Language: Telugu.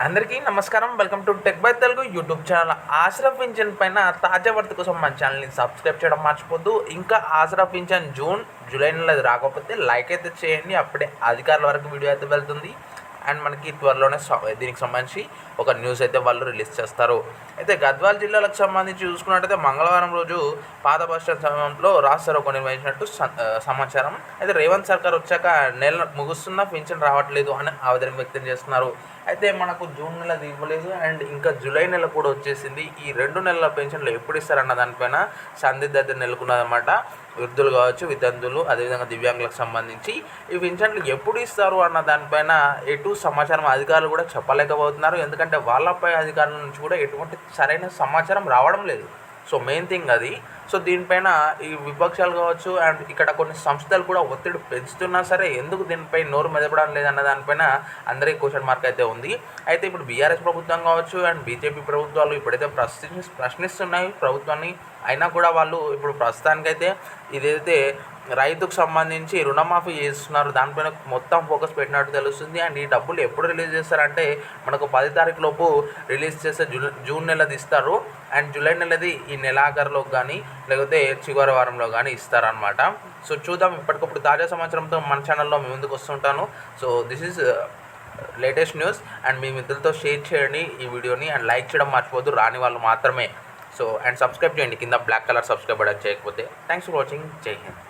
అందరికీ నమస్కారం. Welcome to tech by Telugu YouTube channel. Ashraf pension పైన తాజా వార్త కోసం మన ఛానల్ని సబ్స్క్రైబ్ చేయడం మర్చిపోద్దు. ఇంకా ఆశ్రఫ్ పింఛన్ జూన్ జూలై నెల రాకపోతే లైక్ అయితే చేయండి. అప్పుడే అధికారుల వరకు వీడియో అయితే వెళ్తుంది. అండ్ మనకి త్వరలోనే దీనికి సంబంధించి ఒక న్యూస్ అయితే వాళ్ళు రిలీజ్ చేస్తారు. అయితే గద్వాల్ జిల్లాలకు సంబంధించి చూసుకున్నట్టయితే మంగళవారం రోజు పాత బస్ స్టాండ్ సమయంలో రాష్ట్ర ఒక నిర్వహించినట్టు స- సమాచారం. అయితే రేవంత్ సర్కార్ వచ్చాక నెల ముగుస్తున్న పింఛన్ రావట్లేదు అని ఆవేదన వ్యక్తం చేస్తున్నారు. అయితే మనకు జూన్ నెల ఇవ్వలేదు. అండ్ ఇంకా జూలై నెల కూడా వచ్చేసింది. ఈ రెండు నెలల పెన్షన్లు ఎప్పుడు ఇస్తారన్న దానిపైన సందిగ్ధత నెలకొన్నదన్నమాట. వృద్ధులు కావచ్చు వితంతులు అదేవిధంగా దివ్యాంగులకు సంబంధించి ఈ పెన్షన్లు ఎప్పుడు ఇస్తారు అన్న దానిపైన ఎటు సమాచారం అధికారులు కూడా చెప్పలేకపోతున్నారు. ఎందుకంటే వాళ్ళపై అధికారుల నుంచి కూడా ఎటువంటి సరైన సమాచారం రావడం లేదు. సో మెయిన్ థింగ్ అది. సో దీనిపైన ఈ విపక్షాలు కావచ్చు అండ్ ఇక్కడ కొన్ని సంస్థలు కూడా ఒత్తిడి పెంచుతున్నా సరే ఎందుకు దీనిపై నోరు మెదపడం లేదన్న దానిపైన అందరికీ క్వశ్చన్ మార్క్ అయితే ఉంది. అయితే ఇప్పుడు బీఆర్ఎస్ ప్రభుత్వం కావచ్చు అండ్ బీజేపీ ప్రభుత్వాలు ఇప్పుడైతే ప్రశ్ని ప్రశ్నిస్తున్నాయి ప్రభుత్వాన్ని. అయినా కూడా వాళ్ళు ఇప్పుడు ప్రస్తుతానికైతే ఇదైతే రైతుకు సంబంధించి రుణమాఫీ చేస్తున్నారు. దానిపైన మొత్తం ఫోకస్ పెట్టినట్టు తెలుస్తుంది. అండ్ ఈ డబ్బులు ఎప్పుడు రిలీజ్ చేస్తారంటే మనకు పది తారీఖు లోపు రిలీజ్ చేస్తే జూ జూన్ నెలది ఇస్తారు అండ్ జూలై నెలది ఈ నెలాఖరులో కానీ లేకపోతే చివరి వారంలో కానీ ఇస్తారనమాట సో చూద్దాం. ఇప్పటికప్పుడు తాజా సమాచారంతో మన ఛానల్లో మేము ముందుకు వస్తుంటాను. So this is uh, latest news. And మీ మిత్రులతో షేర్ చేయండి ఈ వీడియోని. అండ్ లైక్ చేయడం మర్చిపోద్దు రాని వాళ్ళు మాత్రమే. సో అండ్ సబ్స్క్రైబ్ చేయండి. కింద బ్లాక్ కలర్ సబ్స్క్రైబ్ బటన్ చేయకపోతే. Thanks for watching. జై హింద్.